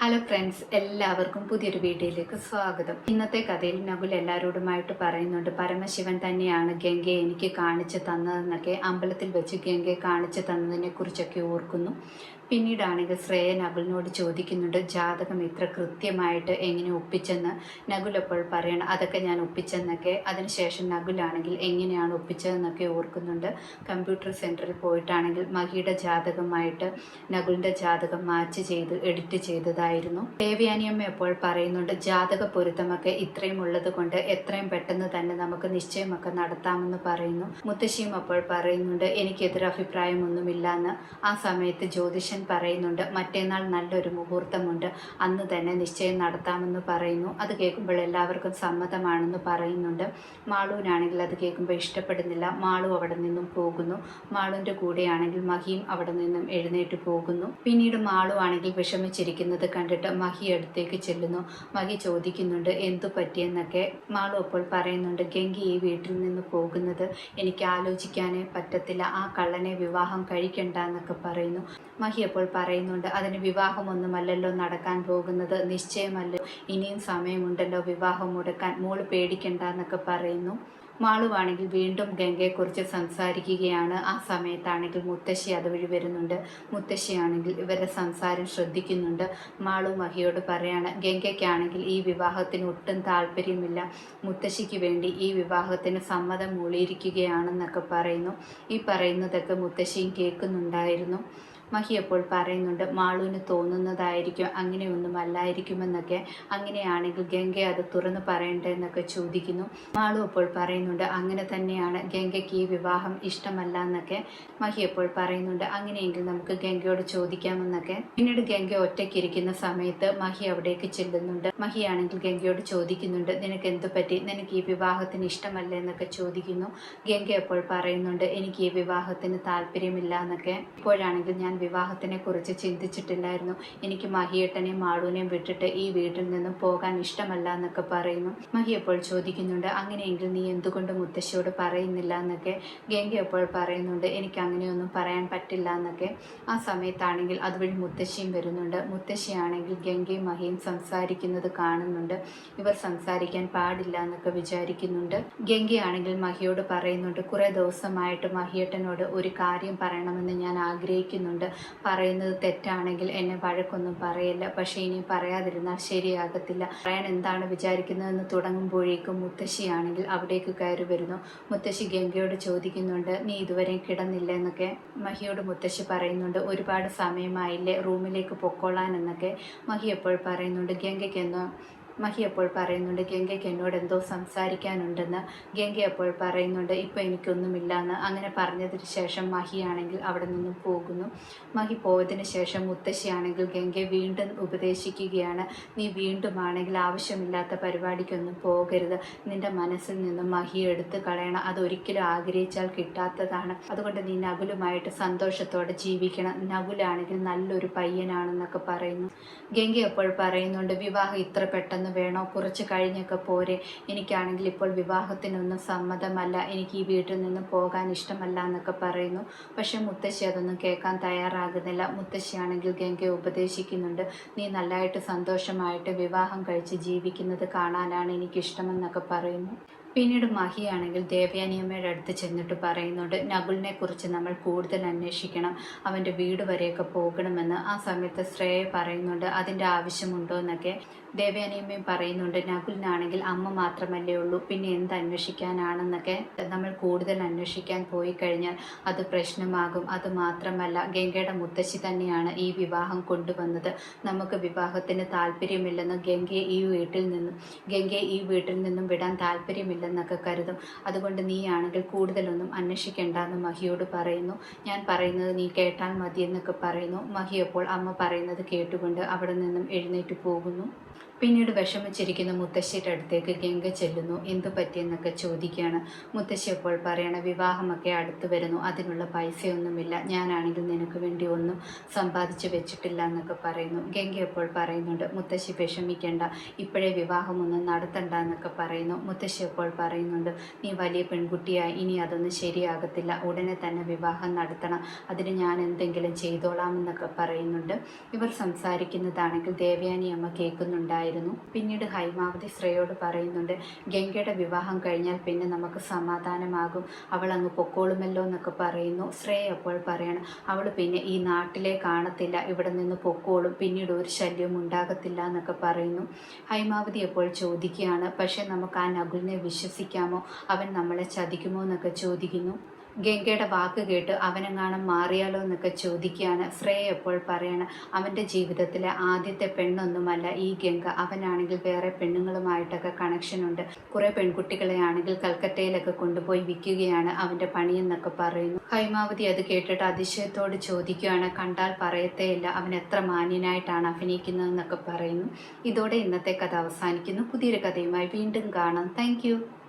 Hello friends എല്ലാവർക്കും പുതിയൊരു വീഡിയോയിലേക്ക് സ്വാഗതം. ഇന്നത്തെ കഥയിൽ നകുൽ എല്ലാവരോടുമായിട്ട് പറയുന്നുണ്ട് പരമശിവൻ തന്നെയാണ് ഗംഗയെ എനിക്ക് കാണിച്ചു തന്നതെന്നൊക്കെ അമ്പലത്തിൽ വെച്ച് ഗംഗയെ കാണിച്ചു തന്നതിനെ കുറിച്ചൊക്കെ ഓർക്കുന്നു. പിന്നീടാണെങ്കിൽ ശ്രേയ നകുലിനോട് ചോദിക്കുന്നുണ്ട് ജാതകം ഇത്ര കൃത്യമായിട്ട് എങ്ങനെ ഒപ്പിച്ചെന്ന്? നകുൽ അപ്പോൾ പറയണം അതൊക്കെ ഞാൻ ഒപ്പിച്ചെന്നൊക്കെ. അതിനുശേഷം നകുലാണെങ്കിൽ എങ്ങനെയാണ് ഒപ്പിച്ചതെന്നൊക്കെ ഓർക്കുന്നുണ്ട്. കമ്പ്യൂട്ടർ സെന്ററിൽ പോയിട്ടാണെങ്കിൽ മഹിയുടെ ജാതകമായിട്ട് നകുലിന്റെ ജാതകം മാച്ച് ചെയ്ത് എഡിറ്റ് ചെയ്തതായിരുന്നു ദേവയാനിയമ്മ എപ്പോൾ പറയുന്നുണ്ട് ജാതക പൊരുത്തമൊക്കെ ഇത്രയും ഉള്ളത് കൊണ്ട് എത്രയും പെട്ടെന്ന് തന്നെ നമുക്ക് നിശ്ചയമൊക്കെ നടത്താമെന്ന് പറയുന്നു. മുത്തശ്ശിയും അപ്പോൾ പറയുന്നുണ്ട് എനിക്ക് എതിരഭിപ്രായമൊന്നുമില്ല എന്ന് ആ സമയത്ത് ജ്യോതിഷൻ പറയുന്നുണ്ട് മറ്റേനാൾ നല്ലൊരു മുഹൂർത്തമുണ്ട് അന്ന് തന്നെ നിശ്ചയം നടത്താമെന്ന് പറയുന്നു. അത് കേൾക്കുമ്പോൾ എല്ലാവർക്കും സമ്മതമാണെന്ന് പറയുന്നുണ്ട്. മാളുവിനാണെങ്കിൽ അത് കേൾക്കുമ്പോൾ ഇഷ്ടപ്പെടുന്നില്ല മാളു അവിടെ നിന്നും പോകുന്നു. മാളുവിന്റെ കൂടെയാണെങ്കിൽ മഹിയും അവിടെ നിന്നും എഴുന്നേറ്റ് പോകുന്നു. പിന്നീട് മാളു ആണെങ്കിൽ വിഷമിച്ചിരിക്കുന്നത് കണ്ടിട്ട് മഹി അടുത്തേക്ക് ചെല്ലുന്നു. മഹി ചോദിക്കുന്നുണ്ട് എന്തു പറ്റിയെന്നൊക്കെ? മാളു അപ്പോൾ പറയുന്നുണ്ട് ഗംഗി ഈ വീട്ടിൽ നിന്ന് പോകുന്നത് എനിക്ക് ആലോചിക്കാനേ പറ്റത്തില്ല. ആ കള്ളനെ വിവാഹം കഴിക്കണ്ട എന്നൊക്കെ പറയുന്നു. മഹി അപ്പോൾ പറയുന്നുണ്ട് അതിന് വിവാഹമൊന്നുമല്ലല്ലോ നടക്കാൻ പോകുന്നത്. നിശ്ചയമല്ലോ ഇനിയും സമയമുണ്ടല്ലോ വിവാഹം മുടക്കാൻ. മോൾ പേടിക്കണ്ട എന്നൊക്കെ പറയുന്നു. മാളുവാണെങ്കിൽ വീണ്ടും ഗംഗയെക്കുറിച്ച് സംസാരിക്കുകയാണ്. ആ സമയത്താണെങ്കിൽ മുത്തശ്ശി അതുവഴി വരുന്നുണ്ട്. മുത്തശ്ശിയാണെങ്കിൽ ഇവരുടെ സംസാരം ശ്രദ്ധിക്കുന്നുണ്ട്. മാളു മഹിയോട് പറയാണ് ഗംഗയ്ക്കാണെങ്കിൽ ഈ വിവാഹത്തിന് ഒട്ടും താല്പര്യമില്ല. മുത്തശ്ശിക്ക് വേണ്ടി ഈ വിവാഹത്തിന് സമ്മതം മൂളിയിരിക്കുകയാണെന്നൊക്കെ പറയുന്നു. ഈ പറയുന്നതൊക്കെ മുത്തശ്ശിയും കേൾക്കുന്നുണ്ടായിരുന്നു. മഹി അപ്പോൾ പറയുന്നുണ്ട് മാളുവിന് തോന്നുന്നതായിരിക്കും അങ്ങനെയൊന്നും അല്ലായിരിക്കുമെന്നൊക്കെ. അങ്ങനെയാണെങ്കിൽ ഗംഗ അത് തുറന്ന് പറയണ്ടെന്നൊക്കെ ചോദിക്കുന്നു. മാളു അപ്പോൾ പറയുന്നുണ്ട് അങ്ങനെ തന്നെയാണ് ഗംഗയ്ക്ക് ഈ വിവാഹം ഇഷ്ടമല്ല എന്നൊക്കെ മഹി അപ്പോൾ പറയുന്നുണ്ട് അങ്ങനെയെങ്കിൽ നമുക്ക് ഗംഗയോട് ചോദിക്കാമെന്നൊക്കെ. പിന്നീട് ഗംഗ ഒറ്റയ്ക്കിരിക്കുന്ന സമയത്ത് മഹി അവിടേക്ക് ചെല്ലുന്നുണ്ട്. മഹിയാണെങ്കിൽ ഗംഗയോട് ചോദിക്കുന്നുണ്ട് നിനക്ക് എന്തു പറ്റി? നിനക്ക് ഈ വിവാഹത്തിന് ഇഷ്ടമല്ല? എന്നൊക്കെ ചോദിക്കുന്നു. ഗംഗ അപ്പോൾ പറയുന്നുണ്ട് എനിക്ക് ഈ വിവാഹത്തിന് താല്പര്യമില്ല എന്നൊക്കെ ഇപ്പോഴാണെങ്കിൽ ഞാൻ വിവാഹത്തിനെ കുറിച്ച് ചിന്തിച്ചിട്ടില്ലായിരുന്നു എനിക്ക് മഹിയേട്ടനെയും മാളുവിനെയും വിട്ടിട്ട് ഈ വീട്ടിൽ നിന്നും പോകാൻ ഇഷ്ടമല്ല എന്നൊക്കെ പറയുന്നു. മഹി അപ്പോൾ ചോദിക്കുന്നുണ്ട് അങ്ങനെയെങ്കിൽ നീ എന്തുകൊണ്ട് മുത്തശ്ശിയോട് പറയുന്നില്ല എന്നൊക്കെ? ഗംഗ അപ്പോൾ പറയുന്നുണ്ട് എനിക്ക് അങ്ങനെയൊന്നും പറയാൻ പറ്റില്ല എന്നൊക്കെ. ആ സമയത്താണെങ്കിൽ അതുവഴി മുത്തശ്ശിയും വരുന്നുണ്ട്. മുത്തശ്ശിയാണെങ്കിൽ ഗംഗയും മഹിയും സംസാരിക്കുന്നത് കാണുന്നുണ്ട്. ഇവർ സംസാരിക്കാൻ പാടില്ല എന്നൊക്കെ വിചാരിക്കുന്നുണ്ട്. ഗംഗയാണെങ്കിൽ മഹിയോട് പറയുന്നുണ്ട് കുറെ ദിവസമായിട്ട് മഹിയേട്ടനോട് ഒരു കാര്യം പറയണമെന്ന് ഞാൻ ആഗ്രഹിക്കുന്നുണ്ട്. പറയുന്നത് തെറ്റാണെങ്കിൽ എന്നെ വഴക്കൊന്നും പറയില്ല. പക്ഷേ ഇനി പറയാതിരുന്നാൽ ശരിയാകത്തില്ല. പറയാൻ എന്താണ് വിചാരിക്കുന്നതെന്ന് തുടങ്ങുമ്പോഴേക്കും മുത്തശ്ശിയാണെങ്കിൽ അവിടേക്ക് കയറി വരുന്നു. മുത്തശ്ശി ഗംഗയോട് ചോദിക്കുന്നുണ്ട് നീ ഇതുവരെ കിടന്നില്ല എന്നൊക്കെ. മഹിയോട് മുത്തശ്ശി പറയുന്നുണ്ട് ഒരുപാട് സമയമായില്ലേ റൂമിലേക്ക് പൊക്കോളാൻ എന്നൊക്കെ. മഹി എപ്പോൾ പറയുന്നുണ്ട് ഗംഗയ്ക്ക് എന്നോ മഹി അപ്പോൾ പറയുന്നുണ്ട് ഗംഗയ്ക്ക് എന്നോട് എന്തോ സംസാരിക്കാനുണ്ടെന്ന് ഗംഗ അപ്പോൾ പറയുന്നുണ്ട് ഇപ്പോൾ എനിക്കൊന്നുമില്ല എന്ന് അങ്ങനെ പറഞ്ഞതിന് ശേഷം മഹിയാണെങ്കിൽ അവിടെ നിന്നും പോകുന്നു. മഹി പോയതിന് ശേഷം മുത്തശ്ശിയാണെങ്കിൽ ഗംഗയെ വീണ്ടും ഉപദേശിക്കുകയാണ് നീ വീണ്ടും ആണെങ്കിൽ ആവശ്യമില്ലാത്ത പരിപാടിക്കൊന്നും പോകരുത്. നിന്റെ മനസ്സിൽ നിന്നും മഹി എടുത്തു കളയണം. അതൊരിക്കലും ആഗ്രഹിച്ചാൽ കിട്ടാത്തതാണ്. അതുകൊണ്ട് നീ നകുലുമായിട്ട് സന്തോഷത്തോടെ ജീവിക്കണം. നകുലാണെങ്കിൽ നല്ലൊരു പയ്യനാണെന്നൊക്കെ പറയുന്നു. ഗംഗ അപ്പോൾ പറയുന്നുണ്ട് വിവാഹം ഇത്ര പെട്ടെന്ന് വേണോ? കുറച്ച് കഴിഞ്ഞൊക്കെ പോരെ. എനിക്കാണെങ്കിൽ ഇപ്പോൾ വിവാഹത്തിനൊന്നും സമ്മതമല്ല. എനിക്ക് ഈ വീട്ടിൽ നിന്ന് പോകാൻ ഇഷ്ടമല്ല എന്നൊക്കെ പറയുന്നു. പക്ഷെ മുത്തശ്ശി അതൊന്നും കേൾക്കാൻ തയ്യാറാകുന്നില്ല. മുത്തശ്ശിയാണെങ്കിൽ ഗംഗയെ ഉപദേശിക്കുന്നുണ്ട്. നീ നല്ലതായിട്ട് സന്തോഷമായിട്ട് വിവാഹം കഴിച്ച് ജീവിക്കുന്നത് കാണാനാണ് എനിക്കിഷ്ടമെന്നൊക്കെ പറയുന്നു. പിന്നീട് മഹിയാണെങ്കിൽ ദേവയാനിയമ്മയുടെ അടുത്ത് ചെന്നിട്ട് പറയുന്നുണ്ട് നകുലിനെ കുറിച്ച് നമ്മൾ കൂടുതൽ അന്വേഷിക്കണം അവന്റെ വീട് വരെയൊക്കെ പോകണമെന്ന്. ആ സമയത്ത് ശ്രേയ പറയുന്നുണ്ട് അതിന്റെ ആവശ്യമുണ്ടോ എന്നൊക്കെ ദേവയാനിയമ്മയും പറയുന്നുണ്ട് നകുലിനാണെങ്കിൽ അമ്മ മാത്രമല്ലേ ഉള്ളൂ പിന്നെ എന്ത് അന്വേഷിക്കാനാണെന്നൊക്കെ നമ്മൾ കൂടുതൽ അന്വേഷിക്കാൻ പോയി കഴിഞ്ഞാൽ അത് പ്രശ്നമാകും. അത് മാത്രമല്ല ഗംഗയുടെ മുത്തശ്ശി തന്നെയാണ് ഈ വിവാഹം കൊണ്ടുവന്നത്. നമുക്ക് വിവാഹത്തിന് താല്പര്യമില്ലെന്ന് ഗംഗയെ ഈ വീട്ടിൽ നിന്നും ഗംഗയെ ഈ വീട്ടിൽ നിന്നും വിടാൻ താല്പര്യമില്ലെന്നൊക്കെ കരുതും. അതുകൊണ്ട് നീയാണെങ്കിൽ കൂടുതലൊന്നും അന്വേഷിക്കേണ്ടെന്ന് മഹിയോട് പറയുന്നു. ഞാൻ പറയുന്നത് നീ കേട്ടാൽ മതിയെന്നൊക്കെ പറയുന്നു. മഹി അപ്പോൾ അമ്മ പറയുന്നത് കേട്ടുകൊണ്ട് അവിടെ നിന്നും എഴുന്നേറ്റ് പോകുന്നു. പിന്നീട് വിഷമിച്ചിരിക്കുന്ന മുത്തശ്ശിയുടെ അടുത്തേക്ക് ഗംഗ ചെല്ലുന്നു. എന്തു പറ്റിയെന്നൊക്കെ ചോദിക്കുകയാണ് മുത്തശ്ശി അപ്പോൾ പറയണ. വിവാഹമൊക്കെ അടുത്ത് വരുന്നു. അതിനുള്ള പൈസയൊന്നുമില്ല. ഞാനാണെങ്കിൽ നിനക്ക് വേണ്ടി ഒന്നും സമ്പാദിച്ചു വെച്ചിട്ടില്ല എന്നൊക്കെ പറയുന്നു. ഗംഗ അപ്പോൾ പറയുന്നുണ്ട്. മുത്തശ്ശി വിഷമിക്കേണ്ട. ഇപ്പോഴേ വിവാഹമൊന്നും നടത്തണ്ട എന്നൊക്കെ പറയുന്നു. മുത്തശ്ശി അപ്പോൾ പറയുന്നുണ്ട്. നീ വലിയ പെൺകുട്ടിയായി. ഇനി അതൊന്നും ശരിയാകത്തില്ല. ഉടനെ തന്നെ വിവാഹം നടത്തണം. അതിന് ഞാൻ എന്തെങ്കിലും ചെയ്തോളാം എന്നൊക്കെ പറയുന്നുണ്ട്. ഇവർ സംസാരിക്കുന്നതാണെങ്കിൽ ദേവയാനി അമ്മ കേൾക്കുന്നുണ്ടായിരുന്നു. പിന്നീട് ഹൈമാവതി ശ്രേയോട് പറയുന്നുണ്ട് ഗംഗയുടെ വിവാഹം കഴിഞ്ഞാൽ പിന്നെ നമുക്ക് സമാധാനമാകും. അവൾ അങ്ങ് പൊക്കോളുമല്ലോ എന്നൊക്കെ പറയുന്നു. ശ്രേയ അപ്പോൾ പറയണം അവൾ പിന്നെ ഈ നാട്ടിലെ കാണത്തില്ല. ഇവിടെ നിന്ന് പൊക്കോളും. പിന്നീട് ഒരു ശല്യവും ഉണ്ടാകത്തില്ല എന്നൊക്കെ പറയുന്നു. ഹൈമാവതി അപ്പോൾ ചോദിക്കുകയാണ് പക്ഷെ നമുക്ക് ആ നകുലിനെ വിശ്വസിക്കാമോ? അവൻ നമ്മളെ ചതിക്കുമോ? എന്നൊക്കെ ചോദിക്കുന്നു. ഗംഗയുടെ വാക്ക് കേട്ട് അവനെങ്ങാനും മാറിയാലോ എന്നൊക്കെ ചോദിക്കുകയാണ്. ശ്രേയ എപ്പോൾ പറയണം അവന്റെ ജീവിതത്തിലെ ആദ്യത്തെ പെണ്ണൊന്നുമല്ല ഈ ഗംഗ. അവനാണെങ്കിൽ വേറെ പെണ്ണുങ്ങളുമായിട്ടൊക്കെ കണക്ഷനുണ്ട് കുറേ പെൺകുട്ടികളെ ആണെങ്കിൽ കൽക്കട്ടയിലൊക്കെ കൊണ്ടുപോയി വിൽക്കുകയാണ് അവന്റെ പണിയെന്നൊക്കെ പറയുന്നു. ഹൈമാവതി അത് കേട്ടിട്ട് അതിശയത്തോട് ചോദിക്കുകയാണ് കണ്ടാൽ പറയത്തേയില്ല അവൻ എത്ര മാന്യനായിട്ടാണ് അഭിനയിക്കുന്നതെന്നൊക്കെ പറയുന്നു. ഇതോടെ ഇന്നത്തെ കഥ അവസാനിക്കുന്നു. പുതിയൊരു കഥയുമായി വീണ്ടും കാണാം. താങ്ക്